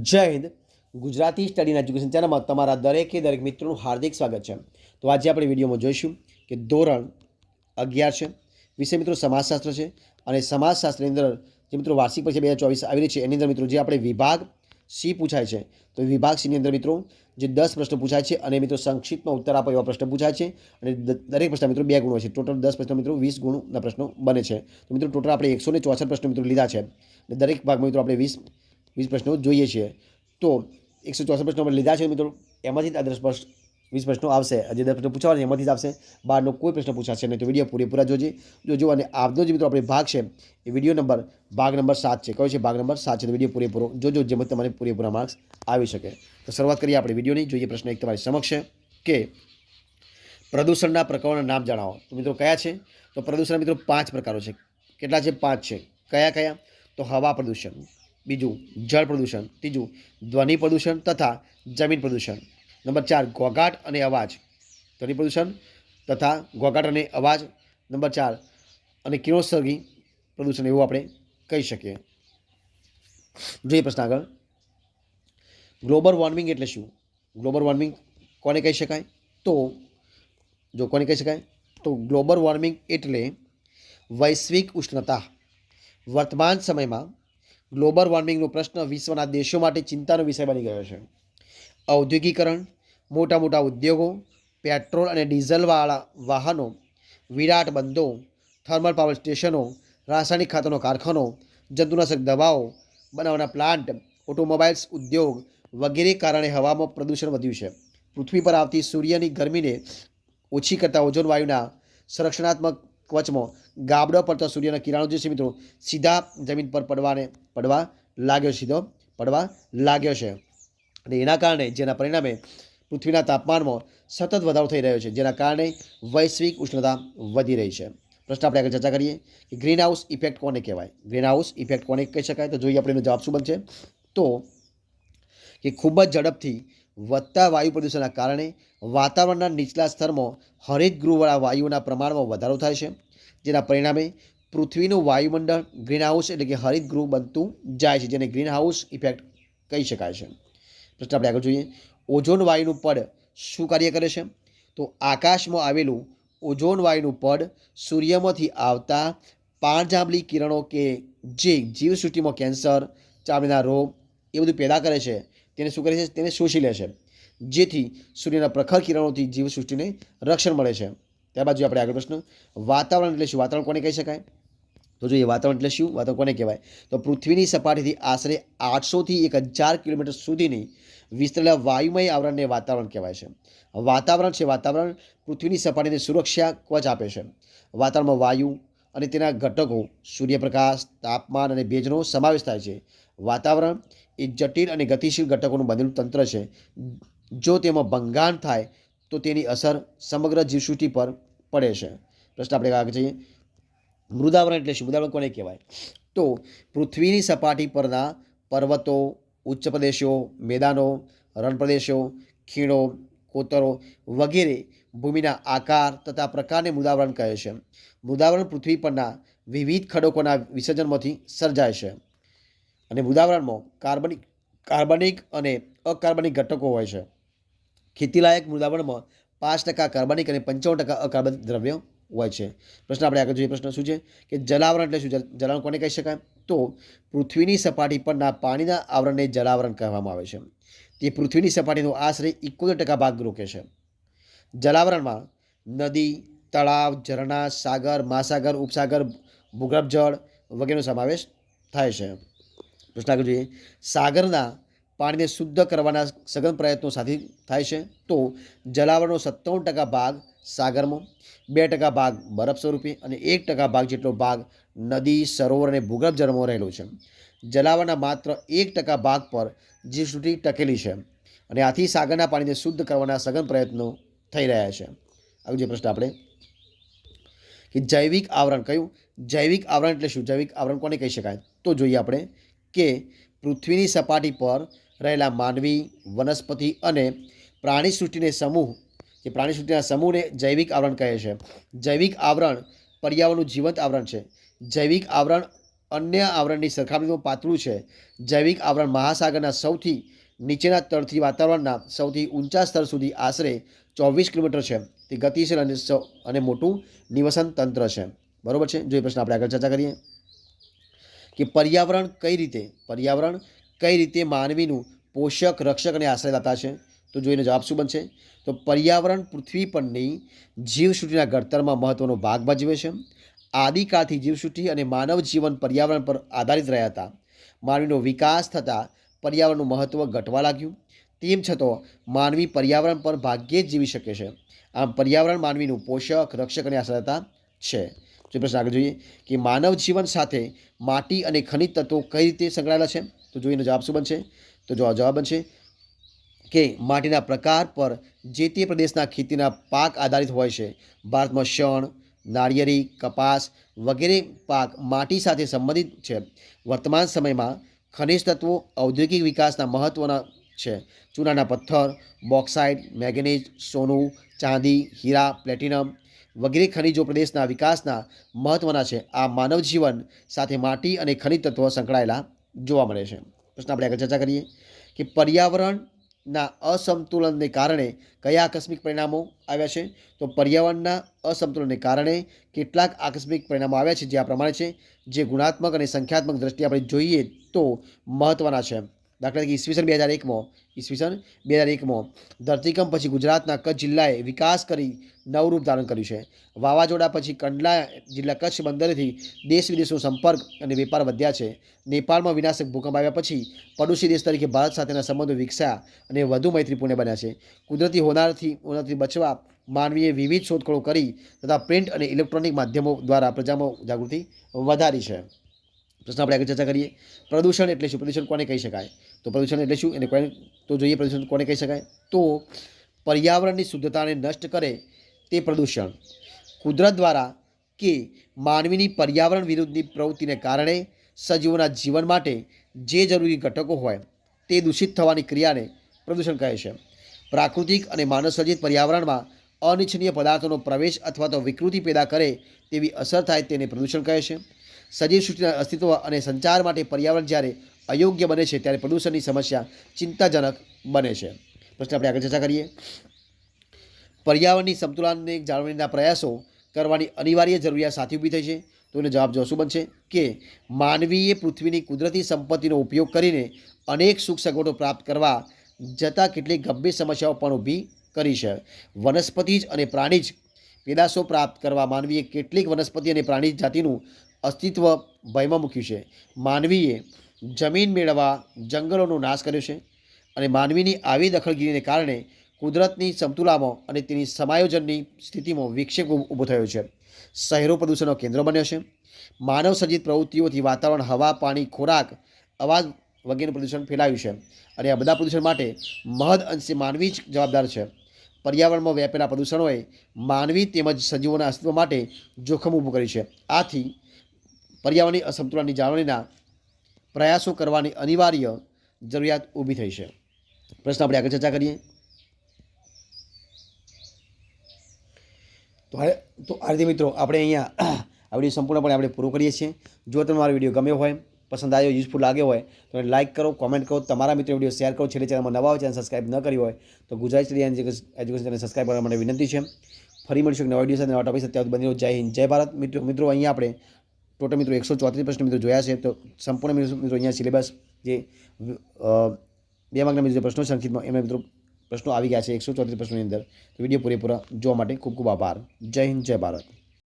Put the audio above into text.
જય Hind Gujarati study education ચેનલમાં તમારા દરેકે દરેક મિત્રોનું હાર્દિક સ્વાગત છે. તો આજે આપણે વિડીયોમાં જોઈશું કે ધોરણ અગિયાર છે. વિષય મિત્રો સમાજશાસ્ત્ર છે અને સમાજશાસ્ત્રની અંદર જે મિત્રો વાર્ષિક પરીક્ષા બે હજાર ચોવીસ આવી રહી છે, એની અંદર મિત્રો જે આપણે વિભાગ સી પૂછાય છે, તો વિભાગ સીની અંદર મિત્રો જે દસ પ્રશ્નો પૂછાય છે અને મિત્રો સંક્ષિપ્તમાં ઉત્તર આપો એવા પ્રશ્ન પૂછાય છે અને દરેક પ્રશ્ન મિત્રો બે ગુણો છે. ટોટલ દસ પ્રશ્નો મિત્રો વીસ ગુણના પ્રશ્નો બને છે. તો મિત્રો ટોટલ આપણે એકસો ને ચોસઠ પ્રશ્નો મિત્રો લીધા છે. અને દરેક ભાગમાં મિત્રો આપણે વીસ વીસ પ્રશ્નો જોઈએ છીએ તો એકસો ચોસઠ પ્રશ્નો આપણે લીધા છે મિત્રો. એમાંથી જ આ દસ પ્રશ્ન વીસ પ્રશ્નો આવશે. જે દસ પ્રશ્નો પૂછવાના છે એમાંથી જ આવશે. બહારનો કોઈ પ્રશ્ન પૂછાશે નહીં. તો વીડિયો પૂરેપૂરા જોજે. જોજો અને આજનો જે મિત્રો આપણે ભાગ છે, એ વીડિયો નંબર, ભાગ નંબર સાત છે. કયો છે? ભાગ નંબર સાત છે. તો વીડિયો પૂરેપૂરો જોજો, જેમાં તમારે પૂરેપૂરા માર્ક્સ આવી શકે. તો શરૂઆત કરીએ આપણે વિડીયોની. જોઈએ પ્રશ્ન એક તમારી સમક્ષ છે કે પ્રદૂષણના પ્રકારોના નામ જણાવો. તો મિત્રો કયા છે? તો પ્રદૂષણના મિત્રો પાંચ પ્રકારો છે. કેટલા છે? પાંચ છે. કયા કયા? તો હવા પ્રદૂષણ. બીજું જળ પ્રદૂષણ, ત્રીજું ધ્વનિ પ્રદૂષણ તથા જમીન પ્રદૂષણ. નંબર ચાર ઘોઘાટ અને અવાજ. ધ્વનિ પ્રદૂષણ તથા ઘોઘાટ અને અવાજ. નંબર ચાર, અને કિરણોત્સર્ગી પ્રદૂષણ એવું આપણે કહી શકીએ. જોઈએ પ્રશ્ન આગળ. ગ્લોબલ વોર્મિંગ એટલે શું? ગ્લોબલ વોર્મિંગ કોને કહી શકાય? તો જો કોને કહી શકાય? તો ગ્લોબલ વોર્મિંગ એટલે વૈશ્વિક ઉષ્ણતા. વર્તમાન સમયમાં ગ્લોબલ વોર્મિંગનો પ્રશ્ન વિશ્વના દેશો માટે ચિંતાનો વિષય બની ગયો છે. ઔદ્યોગિકરણ, મોટા મોટા ઉદ્યોગો, પેટ્રોલ અને ડીઝલવાળા વાહનો, વિરાટ બંધો, થર્મલ પાવર સ્ટેશનો, રાસાયણિક ખાતરનો કારખાનો, જંતુનાશક દવાઓ, બનાવવાના પ્લાન્ટ ઓટોમોબાઈલ્સ ઉદ્યોગ વગેરે કારણે હવામાં પ્રદૂષણ વધ્યું છે. પૃથ્વી પર આવતી સૂર્યની ગરમીને ઓછી કરતાં ઓઝોન વાયુના સંરક્ષણાત્મક કવચમાં ગાબડો પડતા સૂર્યના કિરણો જે છે મિત્રો, સીધા જમીન પર પડવાને પડવા લાગ્યો સીધો પડવા લાગ્યો છે. અને એના કારણે જેના પરિણામે પૃથ્વીના તાપમાનમાં સતત વધારો થઈ રહ્યો છે, જેના કારણે વૈશ્વિક ઉષ્ણતા વધી રહી છે. પ્રશ્ન આપણે આગળ ચર્ચા કરીએ કે ગ્રીન હાઉસ ઇફેક્ટ કોને કહેવાય? ગ્રીન હાઉસ ઇફેક્ટ કોને કહી શકાય? તો જોઈએ આપણે એનો જવાબ શું બનશે? તો કે ખૂબ જ ઝડપથી વધતા વાયુ પ્રદૂષણના કારણે વાતાવરણના નીચલા સ્તરમાં હરિત ગૃહવાળા વાયુઓના પ્રમાણમાં વધારો થાય છે. જેના પરિણામે પૃથ્વીનું વાયુમંડળ ગ્રીન હાઉસ એટલે કે હરિત ગૃહ બનતું જાય છે, જેને ગ્રીનહાઉસ ઇફેક્ટ કહી શકાય છે. પ્રશ્ન આપણે આગળ જોઈએ. ઓઝોન વાયુનું પડ શું કાર્ય કરે છે? તો આકાશમાં આવેલું ઓઝોન વાયુનું પડ સૂર્યમાંથી આવતા પાણજાંબલી કિરણો કે જે જીવસૃષ્ટિમાં કેન્સર, ચામડીના રોગ એ બધું પેદા કરે છે, તેને શું કરે છે? તેને શોષી લે છે. જેથી સૂર્યના પ્રખર કિરણોથી જીવસૃષ્ટિને રક્ષણ મળે છે. ત્યારબાદ જોઈએ આપણે આગળ પ્રશ્ન. વાતાવરણ એટલે શું? વાતાવરણ કોને કહી શકાય? તો જોઈએ વાતાવરણ એટલે શું? વાતાવરણ કોને કહેવાય? તો પૃથ્વીની સપાટીથી આશરે આઠસોથી એક હજાર કિલોમીટર સુધીની વિસ્તરેલા વાયુમય આવરણને વાતાવરણ કહેવાય છે. વાતાવરણ છે વાતાવરણ. પૃથ્વીની સપાટીને સુરક્ષા કવચ આપે છે. વાતાવરણમાં વાયુ અને તેના ઘટકો સૂર્યપ્રકાશ, તાપમાન અને ભેજનો સમાવેશ થાય છે. વાતાવરણ એ જટિલ અને ગતિશીલ ઘટકોનું બનેલું તંત્ર છે. જો તેમાં ભંગાણ થાય તો તેની અસર સમગ્ર જીવસૃષ્ટિ પર પડે છે. પ્રશ્ન આપણે આગળ જઈએ. મૃદાવરણ એટલે શું? મૃદાવરણ કોને કહેવાય? તો પૃથ્વીની સપાટી પરના પર્વતો, ઉચ્ચ પ્રદેશો, મેદાનો, રણપ્રદેશો, ખીણો, કોતરો વગેરે ભૂમિના આકાર તથા પ્રકારને મૃદાવરણ કહે છે. મૃદાવરણ પૃથ્વી પરના વિવિધ ખડકોના વિસર્જનમાંથી સર્જાય છે. અને મૃદાવરણમાં કાર્બનિક કાર્બનિક અને અકાર્બનિક ઘટકો હોય છે. ખેતીલાયક મૃદાવણમાં પાંચ ટકા કાર્બનિક અને પંચાવન ટકા અકાર્બનિક દ્રવ્ય હોય છે. પ્રશ્ન આપણે આગળ જોઈએ, પ્રશ્ન શું છે? કે જલાવરણ એટલે શું? જલાવરણ કોને કહી શકાય? તો પૃથ્વીની સપાટી પરના પાણીના આવરણને જલાવરણ કહેવામાં આવે છે. તે પૃથ્વીની સપાટીનો આશરે ઇકોતેર ટકા ભાગ રોકે છે. જલાવરણમાં નદી, તળાવ, ઝરણા, સાગર, મહાસાગર, ઉપસાગર, ભૂગર્ભ જળ વગેરેનો સમાવેશ થાય છે. પ્રશ્ન આગળ જોઈએ. સાગરના પાણીને શુદ્ધ કરવાના સઘન પ્રયત્નો સાથે થાય છે. તો જલાવરનો સત્તાવન ટકા ભાગ સાગરમાં બે ટકા ભાગ બરફ સ્વરૂપે અને એક ટકા ભાગ જેટલો ભાગ નદી, સરોવર અને ભૂગર્ભ જળમાં રહેલો છે. જલાવરના માત્ર એક ટકા ભાગ પર જીવસૃષ્ટિ ટકેલી છે અને આથી સાગરના પાણીને શુદ્ધ કરવાના સઘન પ્રયત્નો થઈ રહ્યા છે. આવું જે પ્રશ્ન આપણે, કે જૈવિક આવરણ કયું? જૈવિક આવરણ એટલે શું? જૈવિક આવરણ કોને કહી શકાય? તો જોઈએ આપણે કે પૃથ્વીની સપાટી પર રહેલા માનવી, વનસ્પતિ અને પ્રાણી સૃષ્ટિને સમૂહ, જે પ્રાણી સૃષ્ટિના સમૂહને જૈવિક આવરણ કહે છે. જૈવિક આવરણ પર્યાવરણનું જીવંત આવરણ છે. જૈવિક આવરણ અન્ય આવરણની સરખામણીમાં પાતળું છે. જૈવિક આવરણ મહાસાગરના સૌથી નીચેના તળથી વાતાવરણના સૌથી ઊંચા સ્તર સુધી આશરે ચોવીસ કિલોમીટર છે. તે ગતિશીલ અને અને મોટું નિવસન તંત્ર છે. બરાબર છે? જો એ પ્રશ્ન આપણે આગળ ચર્ચા કરીએ. કે પર્યાવરણ કઈ રીતે? પર્યાવરણ કઈ રીતે માનવીનું પોષક, રક્ષક અને આશ્રયદાતા છે? તો જોઈને જવાબ શું બનશે? તો પર્યાવરણ પૃથ્વી પરની જીવસૃષ્ટિના ઘડતરમાં મહત્વનો ભાગ ભજવે છે. આદિકાળથી જીવસૃષ્ટિ અને માનવ જીવન પર્યાવરણ પર આધારિત રહ્યા હતા. માનવીનો વિકાસ થતાં પર્યાવરણનું મહત્ત્વ ઘટવા લાગ્યું. તેમ છતાં, માનવી પર્યાવરણ પર ભાગ્યે જ જીવી શકે છે. આમ, પર્યાવરણ માનવીનું પોષક, રક્ષક અને આશ્રયતા છે. જો પ્રશ્ન આગળ જોઈએ કે માનવ જીવન સાથે માટી અને ખનિજ તત્વો કઈ રીતે સંકળાયેલા છે? તો જો એનો જવાબ શું બનશે? તો જો જવાબ બનશે કે માટીના પ્રકાર પર જે તે પ્રદેશના ખેતીના પાક આધારિત હોય છે, ભારતમાં શણ, નાળિયેરી, કપાસ વગેરે પાક માટી સાથે સંબંધિત છે. વર્તમાન સમયમાં ખનિજ તત્વો ઔદ્યોગિક વિકાસના મહત્ત્વના છે. ચૂનાના પથ્થર બોક્સાઇડ મેંગેનીઝ, સોનું, ચાંદી, હીરા, પ્લેટિનમ વગેરે ખનિજો પ્રદેશના વિકાસના મહત્ત્વના છે. આ માનવ જીવન સાથે માટી અને ખનિજ તત્વો સંકળાયેલા જોવા મળે છે. પ્રશ્ન આપણે આગળ ચર્ચા કરીએ કે પર્યાવરણના અસંતુલનને કારણે કયા આકસ્મિક પરિણામો આવ્યા છે? તો પર્યાવરણના અસંતુલનને કારણે કેટલાક આકસ્મિક પરિણામો આવ્યા છે જે આ પ્રમાણે છે. જે ગુણાત્મક અને સંખ્યાત્મક દ્રષ્ટિએ આપણે જોઈએ તો મહત્ત્વના છે. દાખલા તરીકે ઈસવીસન બે હજાર એકમાં ઈસવીસન બે હજાર એકમાં ધરતીકંપ પછી ગુજરાતના કચ્છ જિલ્લાએ વિકાસ કરી નવું રૂપ ધારણ કર્યું છે. વાવાઝોડા પછી કંડલા જિલ્લા કચ્છ બંદરેથી દેશ વિદેશનો સંપર્ક અને વેપાર વધ્યા છે. નેપાળમાં વિનાશક ભૂકંપ આવ્યા પછી પડોશી દેશ તરીકે ભારત સાથેના સંબંધો વિકસ્યા અને વધુ મૈત્રીપૂર્ણ બન્યા છે. કુદરતી હોનારથી હોનારથી બચવા માનવીએ વિવિધ શોધખોળો કરી તથા પ્રિન્ટ અને ઇલેક્ટ્રોનિક માધ્યમો દ્વારા પ્રજામાં જાગૃતિ વધારી છે. પ્રશ્ન આપણે આગળ ચર્ચા કરીએ. પ્રદૂષણ એટલે શું? પ્રદૂષણ કોને કહી શકાય? તો પ્રદૂષણ એટલે શું? એને કોને તો જોઈએ પ્રદૂષણ કોને કહી શકાય? તો પર્યાવરણની શુદ્ધતાને નષ્ટ કરે તે પ્રદૂષણ. કુદરત દ્વારા કે માનવીની પર્યાવરણ વિરુદ્ધની પ્રવૃત્તિને કારણે સજીવોના જીવન માટે જે જરૂરી ઘટકો હોય તે દૂષિત થવાની ક્રિયાને પ્રદૂષણ કહે છે. પ્રાકૃતિક અને માનવસર્જિત પર્યાવરણમાં અનિચ્છનીય પદાર્થોનો પ્રવેશ અથવા તો વિકૃતિ પેદા કરે તેવી અસર થાય તેને પ્રદૂષણ કહે છે. સજીવ સૃષ્ટિના અસ્તિત્વ અને સંચાર માટે પર્યાવરણ જ્યારે અયોગ્ય બને છે ત્યારે પ્રદૂષણની સમસ્યા ચિંતાજનક બને છે. પ્રશ્ન આપણે આગળ ચર્ચા કરીએ. પર્યાવરણની સંતુલનને જાળવણીના પ્રયાસો કરવાની અનિવાર્ય જરૂરિયાત સાથે ઊભી થઈ છે. તો એનો જવાબ જો શું બનશે? કે માનવીએ પૃથ્વીની કુદરતી સંપત્તિનો ઉપયોગ કરીને અનેક સુખ સગવડો પ્રાપ્ત કરવા જતાં કેટલીક ગંભીર સમસ્યાઓ પણ ઊભી કરી છે. વનસ્પતિ જ અને પ્રાણી જ પેદાશો પ્રાપ્ત કરવા માનવીએ કેટલીક વનસ્પતિ અને પ્રાણી જાતિનું અસ્તિત્વ ભયમાં મૂક્યું છે. માનવીએ જમીન મેળવવા જંગલોનો નાશ કર્યો છે અને માનવીની આવી દખલગીરીને કારણે કુદરતની સમતુલામાં અને તેની સમાયોજનની સ્થિતિમાં વિક્ષેપ ઊભ- થયો છે. શહેરો પ્રદૂષણનો કેન્દ્ર બન્યો છે. માનવ સર્જિત પ્રવૃત્તિઓથી વાતાવરણ, હવા, પાણી, ખોરાક, અવાજ વગેરેનું પ્રદૂષણ ફેલાયું છે અને આ બધા પ્રદૂષણ માટે મહદ અંશે માનવી જ જવાબદાર છે. પર્યાવરણમાં વ્યાપેલા પ્રદૂષણોએ માનવી તેમજ સજીવોના અસ્તિત્વ માટે જોખમ ઊભું કર્યું છે. આથી પર્યાવરણની અસંતુલનની જાળવણીના પ્રયાસો કરવાની અનિવાર્ય જરૂરિયાત ઊભી થઈ છે. પ્રશ્ન આપણે આગળ ચર્ચા કરીએ. તો તો આ મિત્રો આપણે અહીંયા આ વીડિયો સંપૂર્ણપણે આપણે પૂરો કરીએ છીએ. જો તમને મારો વીડિયો ગમ્યો હોય, પસંદ આવ્યો, યુઝફુલ લાગ્યો હોય, તો એને લાઇક કરો, કોમેન્ટ કરો, તમારા મિત્રો વીડિયો શેર કરો. છેલ્લે ચેનલમાં નવા હોય, ચેનલ સબસ્ક્રાઈબ ન કરી હોય, તો Gujarat study education channel subscribe કરવા માટે વિનંતી છે. ફરી મળીશું નવા વીડિયો સાથે, નવા ટોપિક ત્યાં બની જય હિન્દ, જય ભારત. મિત્રો મિત્રો, અહીંયા આપણે ટોટલ મિત્રો એકસો ચોત્રીસ પ્રશ્ન મિત્રો જોયા છે. તો સંપૂર્ણ મિત્રો અહીંયા સિલેબસ જે બે માર્કના મિત્રો પ્રશ્નો સંક્ષિપ્તમાં એમના મિત્રો પ્રશ્નો આવી ગયા છે એકસો ચોત્રીસ પ્રશ્નોની અંદર. તો વીડિયો પૂરેપૂરા જોવા માટે ખૂબ ખૂબ આભાર. જય હિન્દ, જય ભારત.